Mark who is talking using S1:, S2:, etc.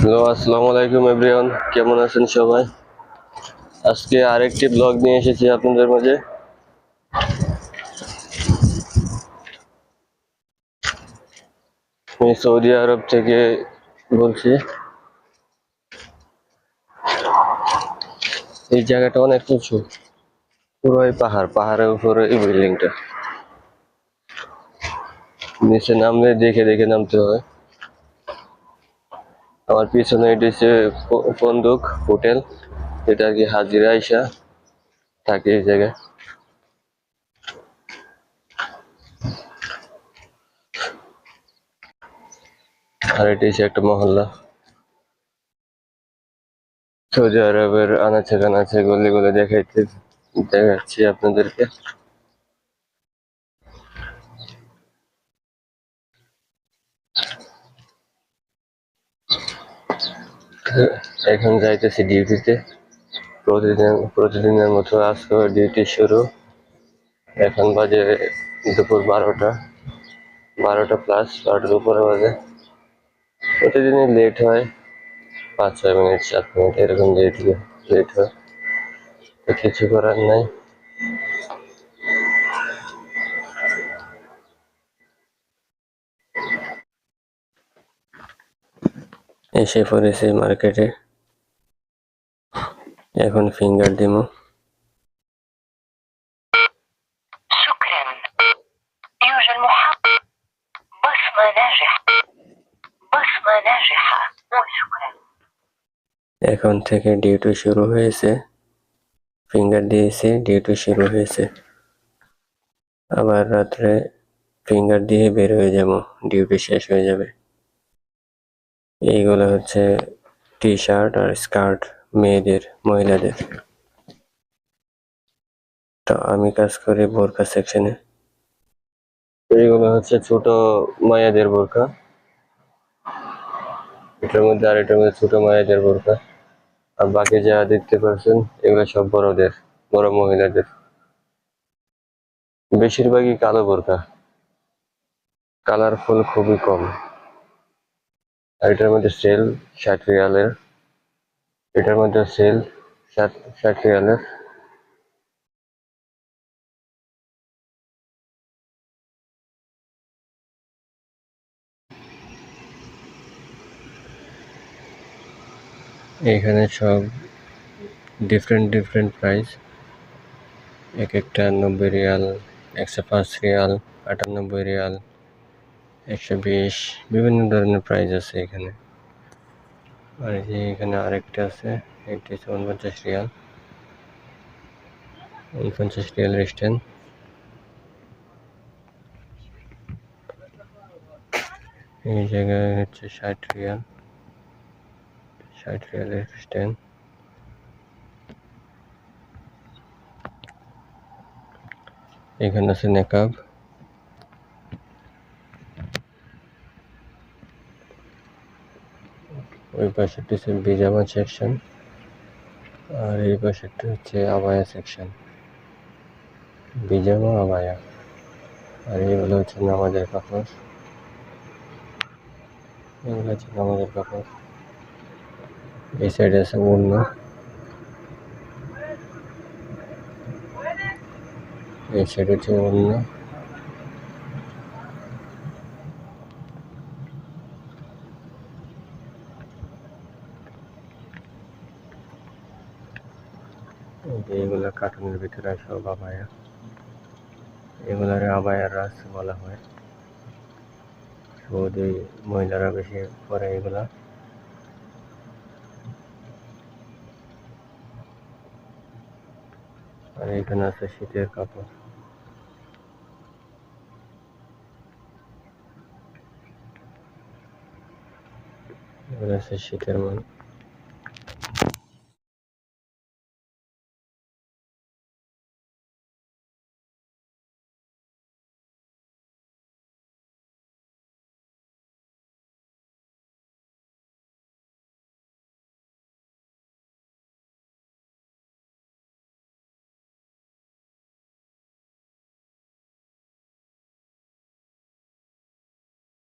S1: Hello আসসালামু আলাইকুম everyone. কেমন আছেন সবাই? আজকে আরেকটি ব্লগ নিয়ে এসেছি আপনাদের মাঝে। আমি সৌদি আরব থেকে বলছি। এই জায়গাটা অনেক উঁচু। পুরোই পাহাড়, পাহাড়ের উপরে এই বিল্ডিংটা নিচে নামলে দেখে দেখে নামতে হয় আমার পিছনে এটি হচ্ছে পন্দুক হোটেল। এটা আর কি হাজিরা আইসা থাকে এই জায়গায়। আর এটি হচ্ছে একটা মহল্লা। সৌদি আরবের আনাচে কানাচে গলিগুলো দেখাইতে, দেখাচ্ছি আপনাদেরকে। এখন যাইতেছি ডিউটিতে প্রতিদিন, প্রতিদিনের মতো আজকে ডিউটি শুরু। এখন বাজে দুপুর বারোটা। বারোটা প্লাস বারোটার উপরে বাজে। প্রতিদিনই লেট হয়। পাঁচ, ছয় মিনিট সাত মিনিট এরকম লেট লেট হয়। তো কিছু করার নাই। এসে পড়েছে মার্কেটে। এখন ফিঙ্গার
S2: দিব
S1: এখন থেকে ডিউটি শুরু হয়েছে। ফিঙ্গার দিয়েছে ডিউটি শুরু হয়েছে। আবার রাত্রে ফিঙ্গার দিয়ে বের হয়ে যাব। ডিউটি শেষ হয়ে যাবে। এইগুলো হচ্ছে টি শার্ট আর স্কার্ট মেয়েদের, মহিলাদের। তো আমি কাজ করি বোরকা সেকশনে। এইগুলো হচ্ছে ছোট মায়াদের বোরকা এটার মধ্যে আর এটার মধ্যে ছোট মায়াদের বোরকা আর বাকি যা দেখতে পাচ্ছেন, এগুলো সব বড়দের, বড় মহিলাদের। বেশিরভাগই কালো বোরকা কালারফুল খুবই কম। আর এটার মধ্যে সেল ষাট রিয়ালের। এটার মধ্যে সেল ষাট ষাট রিয়ালের। এখানে সব ডিফারেন্ট ডিফারেন্ট প্রাইস এক একটা নব্বই রিয়াল, একশো পাঁচ রিয়াল, আটানব্বই রিয়াল। একশো বিশ বিভিন্ন ধরনের প্রাইস আছে এখানে। আর এই যে এখানে আরেকটা আছে, এটি হচ্ছে উনপঞ্চাশ রিয়াল। উনপঞ্চাশ রিয়ালের স্ট্যান্ড এই জায়গায় হচ্ছে ষাট রিয়াল। ষাট রিয়ালের স্ট্যান্ড এখানে আছে নেকাব ওই পাশেরটি হচ্ছে বিজামা সেকশন আর এই পাশেরটি হচ্ছে আবায়া সেকশন বিজামা, আবায়া। আর এইগুলো হচ্ছে নামাজের কাপড়। এগুলো হচ্ছে নামাজের কাপড়। এই সাইডে আছে ওড়না। এই সাইড হচ্ছে ওড়না। এই এগুলা কার্টুনের ভিতরে সব আবায়া এগুলার আবায়ার রাস বলা হয়। সৌদি মহিলারা বেশি পরে এগুলা। আর এখানে আছে শীতের কাপড়। এগুলো আছে শীতের মাল।